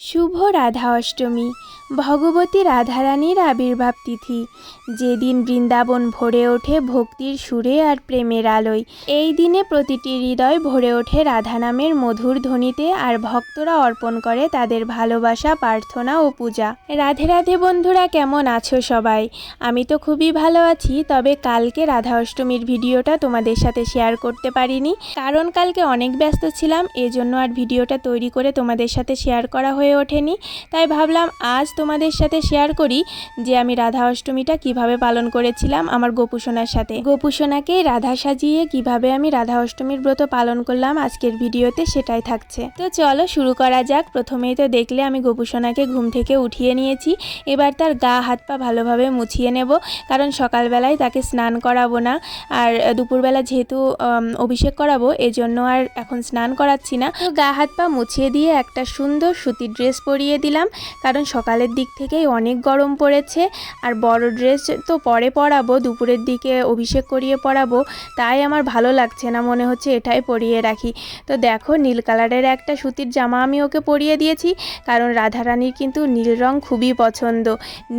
শুভ রাধা অষ্টমী ভগবতী রাধারানীর আবির্ভাব তিথি। যেদিন বৃন্দাবন ভরে ওঠে ভক্তির সুরে আর প্রেমের আলোয়, এই দিনে প্রতিটি হৃদয় ভরে ওঠে রাধা নামের মধুর ধ্বনিতে আর ভক্তরা অর্পণ করে তাদের ভালোবাসা, প্রার্থনা ও পূজা। রাধে রাধে বন্ধুরা, কেমন আছো সবাই? আমি তো খুবই ভালো আছি, তবে কালকে রাধা অষ্টমীর ভিডিওটা তোমাদের সাথে শেয়ার করতে পারিনি। কারণ কালকে অনেক ব্যস্ত ছিলাম, এজন্য আর ভিডিওটা তৈরি করে তোমাদের সাথে শেয়ার করা হয়ে ওঠেনি। তাই ভাবলাম আজ তোমাদের সাথে শেয়ার করি যে আমি রাধা অষ্টমীটা কীভাবে পালন করেছিলাম আমার গোপুসোনার সাথে। গোপুসোনাকে রাধা সাজিয়ে কীভাবে আমি রাধা অষ্টমীর ব্রত পালন করলাম আজকের ভিডিওতে সেটাই থাকছে। তো চলো শুরু করা যাক। প্রথমেই তো দেখলে আমি গোপুসোনাকে ঘুম থেকে উঠিয়ে নিয়েছি। এবার তার গা, হাত, পা ভালোভাবে মুছিয়ে নেব। কারণ সকালবেলায় তাকে স্নান করাবো না। আর দুপুরবেলা যেহেতু অভিষেক করাবো, এজন্য আর এখন স্নান করাচ্ছি না। তো গা, হাত, পা মুছিয়ে দিয়ে একটা সুন্দর সুতির ড্রেস পরিয়ে দিলাম। কারণ সকালের দিক থেকেই অনেক গরম পড়েছে। আর বড় ড্রেস তো পরে পরাবো, দুপুরের দিকে অভিষেক করিয়ে পরাবো। তাই আমার ভালো লাগছে না, মনে হচ্ছে এটাই পরিয়ে রাখি। তো দেখো, নীল কালারের একটা সুতির জামা আমি ওকে পরিয়ে দিয়েছি। কারণ রাধারানীর কিন্তু নীল রং খুবই পছন্দ।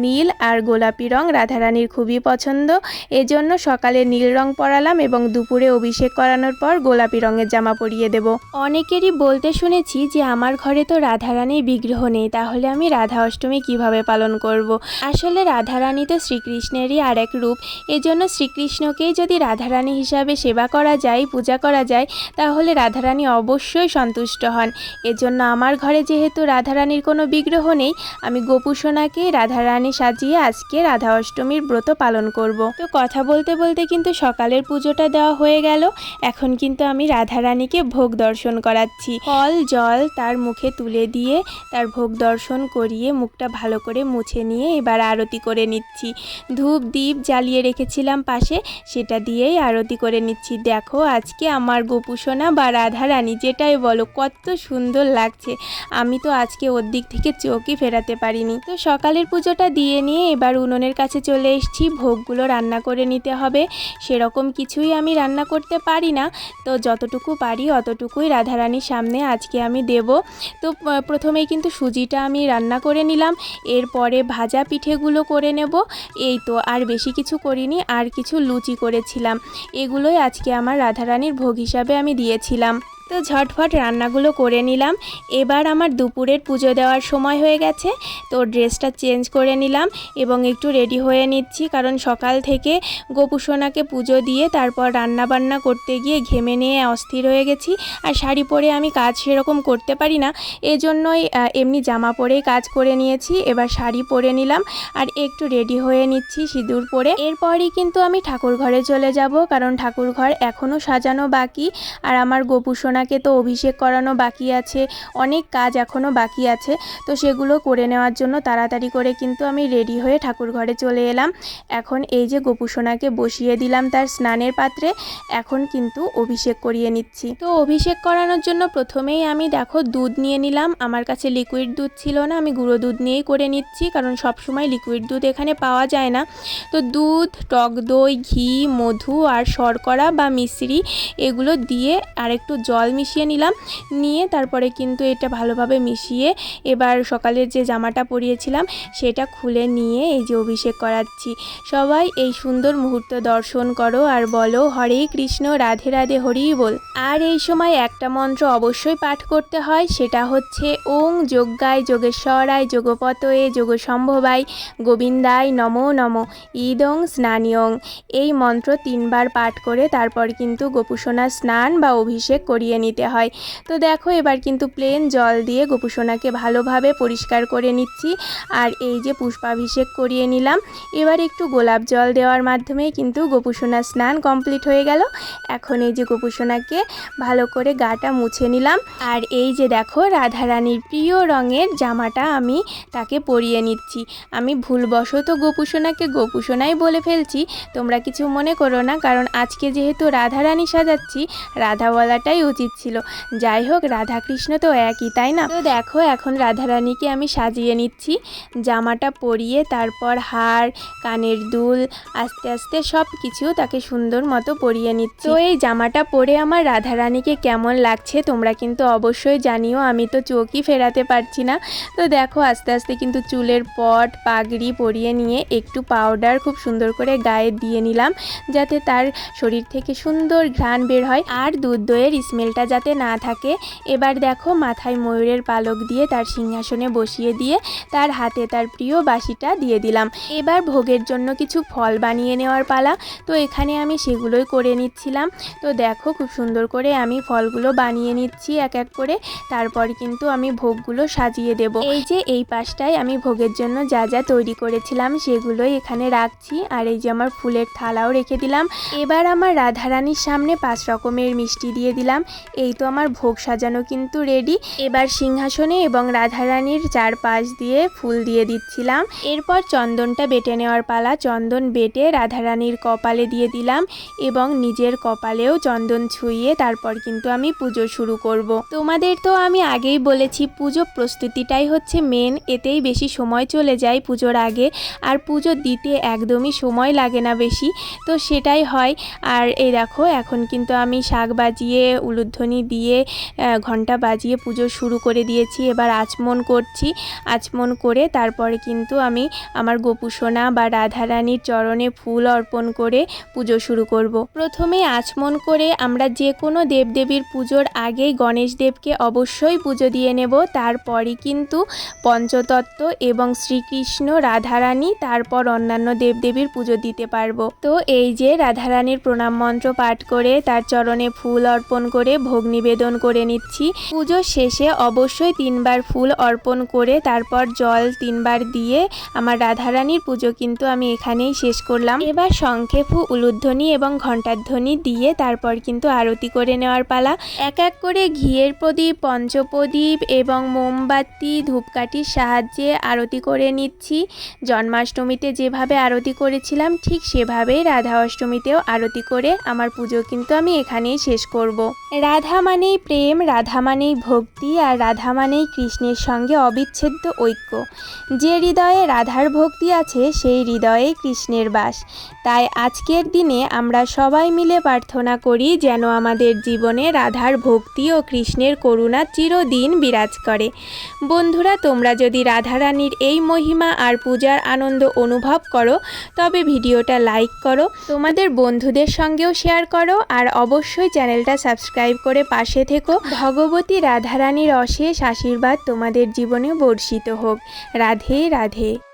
নীল আর গোলাপি রং রাধারানীর খুবই পছন্দ। এজন্য সকালে নীল রং পরালাম এবং দুপুরে অভিষেক করানোর পর গোলাপি রঙের জামা পরিয়ে দেব। অনেকেরই বলতে শুনেছি যে, আমার ঘরে তো রাধারানীর বিগ্রহ নেই, তাহলে আমি রাধা অষ্টমী কীভাবে পালন করব। আসলে রাধারানী তো শ্রীকৃষ্ণেরই আর এক রূপ। এজন্য শ্রীকৃষ্ণকেই যদি রাধারানী হিসাবে সেবা করা যায়, পূজা করা যায়, তাহলে রাধারানী অবশ্যই সন্তুষ্ট হন। এজন্য আমার ঘরে যেহেতু রাধারানীর কোনো বিগ্রহ নেই, আমি গোপুসোনাকে রাধারানী সাজিয়ে আজকে রাধা অষ্টমীর ব্রত পালন করব। তো কথা বলতে বলতে কিন্তু সকালের পুজোটা দেওয়া হয়ে গেল। এখন কিন্তু আমি রাধারানীকে ভোগ দর্শন করাচ্ছি। ফল, জল তার মুখে তুলে দিয়ে তার ভোগ দর্শন করিয়ে মুখটা ভালো করে মুছে নিয়ে এবার আরতি করে নিচ্ছি। ধূপ দ্বীপ জ্বালিয়ে রেখেছিলাম পাশে সেটা দিয়েই আরতি করে নিচ্ছি। দেখো আজকে আমার গোপুসোনা বা রাধারানী যেটাই বলো কত সুন্দর লাগছে। আমি তো আজকে ওর দিক থেকে চোখই ফেরাতে পারিনি। তো সকালের পুজোটা দিয়ে নিয়ে এবার উনুনের কাছে চলে এসেছি। ভোগগুলো রান্না করে নিতে হবে। সেরকম কিছুই আমি রান্না করতে পারি না। তো যতটুকু পারি অতটুকুই রাধারানীর সামনে আজকে আমি দেব। তো আহ, প্রথমেই কিন্তু সুজিটা আমি রান্না করে নিলাম, এরপরে ভাজা পিঠেগুলো করে নেব। এই তো, আর বেশি কিছু করিনি, আর কিছু লুচি করেছিলাম। এগুলোই আজকে আমার রাধারানীর ভোগ হিসাবে আমি দিয়েছিলাম। তো ঝটফট রান্নাগুলো করে নিলাম। এবার আমার দুপুরের পুজো দেওয়ার সময় হয়ে গেছে, তো ড্রেসটা চেঞ্জ করে নিলাম এবং একটু রেডি হয়ে নিচ্ছি। কারণ সকাল থেকে গোপুসোনাকে পুজো দিয়ে তারপর রান্না বান্না করতে গিয়ে ঘেমে নিয়ে অস্থির হয়ে গেছি। আর শাড়ি পরে আমি কাজ সেরকম করতে পারি না, এজন্যই এমনি জামা পরেই কাজ করে নিয়েছি। এবার শাড়ি পরে নিলাম আর একটু রেডি হয়ে নিচ্ছি সিঁদুর পরে। এরপরই কিন্তু আমি ঠাকুর ঘরে চলে যাব, কারণ ঠাকুর ঘর এখনও সাজানো বাকি। আর আমার গোপুসোনাকে তো অভিষেক করানো বাকি আছে, অনেক কাজ এখনও বাকি আছে, তো সেগুলো করে নেওয়ার জন্য তাড়াতাড়ি করে কিন্তু আমি রেডি হয়ে ঠাকুর ঘরে চলে এলাম। এখন এই যে গোপুসোনাকে বসিয়ে দিলাম তার স্নানের পাত্রে, এখন কিন্তু অভিষেক করিয়ে নিচ্ছি। তো অভিষেক করানোর জন্য প্রথমেই আমি দেখো দুধ নিয়ে নিলাম, আমার কাছে লিকুইড দুধ ছিল না, আমি গুঁড়ো দুধ নিয়েই করে নিচ্ছি, কারণ সব সময় লিকুইড দুধ এখানে পাওয়া যায় না। তো দুধ, টক দই, ঘি, মধু আর শর্করা বা মিশ্রি এগুলো দিয়ে আর একটু জল মিশিয়ে নিলাম। নিয়ে তারপরে কিন্তু এটা ভালোভাবে মিশিয়ে এবার সকালের যে জামাটা পরিয়েছিলাম, সেটা খুলে নিয়ে এই যে অভিষেক করাচ্ছি। সবাই এই সুন্দর মুহূর্ত দর্শন করো আর বলো, হরে কৃষ্ণ, রাধে রাধে, হরি বল। আর এই সময় একটা মন্ত্র অবশ্যই পাঠ করতে হয়, সেটা হচ্ছে, ওং যজ্ঞায় যোগেশ্বরায় যোগপতয়ে যোগসম্ভবায় গোবিন্দায় নমো নম, ইদং স্নানিয়ং। এই মন্ত্র তিনবার পাঠ করে তারপর কিন্তু গোপুসোনা স্নান বা অভিষেক করিয়ে নিতে হয়। তো দেখো, এবার কিন্তু প্লেন জল দিয়ে গোপুসোনাকে ভালোভাবে পরিষ্কার করে নিচ্ছি। আর এই যে পুষ্পাভিষেক করিয়ে নিলাম। এবার একটু গোলাপ জল দেওয়ার মাধ্যমে কিন্তু গোপুসোনার স্নান কমপ্লিট হয়ে গেল। এখন এই যে গোপুসোনাকে ভালো করে গাটা মুছে নিলাম। আর এই যে দেখো, রাধারানীর প্রিয় রঙের জামাটা আমি তাকে পরিয়ে নিচ্ছি। আমি ভুলবশত গোপুসোনাকে গোপুসোনাই বলে ফেলছি। তোমরা কিছু মনে করো না, কারণ আজকে যেহেতু রাধারানী সাজাচ্ছি রাধা বলাটাই উচিত দিচ্ছিল। যাই হোক, রাধাকৃষ্ণ তো একই, তাই না? তো দেখো, এখন রাধারানীকে আমি সাজিয়ে নিচ্ছি। জামাটা পরিয়ে তারপর হার, কানের দুল, আস্তে আস্তে সব কিছু তাকে সুন্দর মতো পরিয়ে নিচ্ছি। তো এই জামাটা পরে আমার রাধারানীকে কেমন লাগছে তোমরা কিন্তু অবশ্যই জানিও, আমি তো চোখই ফেরাতে পারছি না। তো দেখো, আস্তে আস্তে কিন্তু চুলের পট, পাগড়ি পরিয়ে নিয়ে একটু পাউডার খুব সুন্দর করে গায়ে দিয়ে নিলাম, যাতে তার শরীর থেকে সুন্দর ঘ্রাণ বের হয়। আর দুধ দইয়ের স্মেলটা যাতে না থাকে। এবার দেখো মাথায় ময়ূরের পালক দিয়ে তার সিংহাসনে বসিয়ে দিয়ে তার হাতে তার প্রিয় বাসিটা দিয়ে দিলাম। এবার ভোগের জন্য কিছু ফল বানিয়ে নেওয়ার পালা। তো এখানে আমি সেগুলোই করে নিচ্ছিলাম। তো দেখো খুব সুন্দর করে আমি ফলগুলো বানিয়ে নিচ্ছি এক এক করে। তারপর কিন্তু আমি ভোগগুলো সাজিয়ে দেব। এই যে এই পাশটায় আমি ভোগের জন্য যা যা তৈরি করেছিলাম সেগুলোই এখানে রাখছি। আর এই যে আমার ফুলের থালাও রেখে দিলাম। এবার আমার রাধারানীর সামনে পাঁচ রকমের মিষ্টি দিয়ে দিলাম। এই তো আমার ভোগ সাজানো কিন্তু রেডি এবার সিংহাসনে এবং রাধারানীর চারপাশ দিয়ে ফুল দিয়ে দিচ্ছিলাম। এরপর চন্দনটা বেটে নেওয়ার পালা চন্দন বেটে রাধারানীর কপালে দিয়ে দিলাম এবং নিজের কপালেও চন্দন ছুঁয়ে তারপর কিন্তু আমি পুজো শুরু করব। তোমাদের তো আমি আগেই বলেছি, পুজো প্রস্তুতিটাই হচ্ছে মেন এতেই বেশি সময় চলে যায় পুজোর আগে। আর পুজো দিতে একদমই সময় লাগে না বেশি। তো সেটাই হয়। আর এই দেখো, এখন কিন্তু আমি শাক বাজিয়ে উলুধ্বনি দিয়ে ঘণ্টা বাজিয়ে পুজো শুরু করে দিয়েছি। এবার আচমন করছি। আচমন করে তারপরে কিন্তু আমি আমার গোপুসোনা বা রাধারানীর চরণে ফুল অর্পণ করে পুজো শুরু করব। প্রথমে আচমন করে আমরা যে কোনো দেবদেবীর পুজোর আগেই গণেশ দেবকে অবশ্যই পুজো দিয়ে নেব। তারপরই কিন্তু পঞ্চতত্ত্ব এবং শ্রীকৃষ্ণ, রাধারানী, তারপর অন্যান্য দেবদেবীর পুজো দিতে পারব। তো এই যে রাধারানীর প্রণাম মন্ত্র পাঠ করে তার চরণে ফুল অর্পণ করে ভোগ নিবেদন করে নিচ্ছি। পুজো শেষে অবশ্যই তিনবার ফুল অর্পণ করে তারপর জল তিনবার দিয়ে আমার রাধারানীর পুজো কিন্তু আমি এখানেই শেষ করলাম। এবার ফু উলুধ্বনি এবং ঘণ্টার ধ্বনি দিয়ে তারপর কিন্তু আরতি করে নেওয়ার পালা। এক এক করে ঘিয়ের প্রদীপ, পঞ্চপ্রদীপ এবং মোমবাতি, ধূপকাঠির সাহায্যে আরতি করে নিচ্ছি। জন্মাষ্টমীতে যেভাবে আরতি করেছিলাম, ঠিক সেভাবেই রাধা অষ্টমীতেও আরতি করে আমার পুজো কিন্তু আমি এখানেই শেষ করব। রাধা মানেই প্রেম, রাধা মানেই ভক্তি, আর রাধা মানেই কৃষ্ণের সঙ্গে অবিচ্ছেদ্য ঐক্য। যে হৃদয়ে রাধার ভক্তি আছে, সেই হৃদয়ে কৃষ্ণের বাস। তাই আজকের দিনে আমরা সবাই মিলে প্রার্থনা করি যেন আমাদের জীবনে রাধার ভক্তি ও কৃষ্ণের করুণা চিরদিন বিরাজ করে। বন্ধুরা, তোমরা যদি রাধারানীর এই মহিমা আর পূজার আনন্দ অনুভব করো, তবে ভিডিওটা লাইক করো, তোমাদের বন্ধুদের সঙ্গেও শেয়ার করো, আর অবশ্যই চ্যানেলটা সাবস্ক্রাইব করে পাশে থেকো। ভগবতী রাধারানীর অশেষ আশীর্বাদ তোমাদের জীবনে বর্ষিত হোক। রাধে রাধে।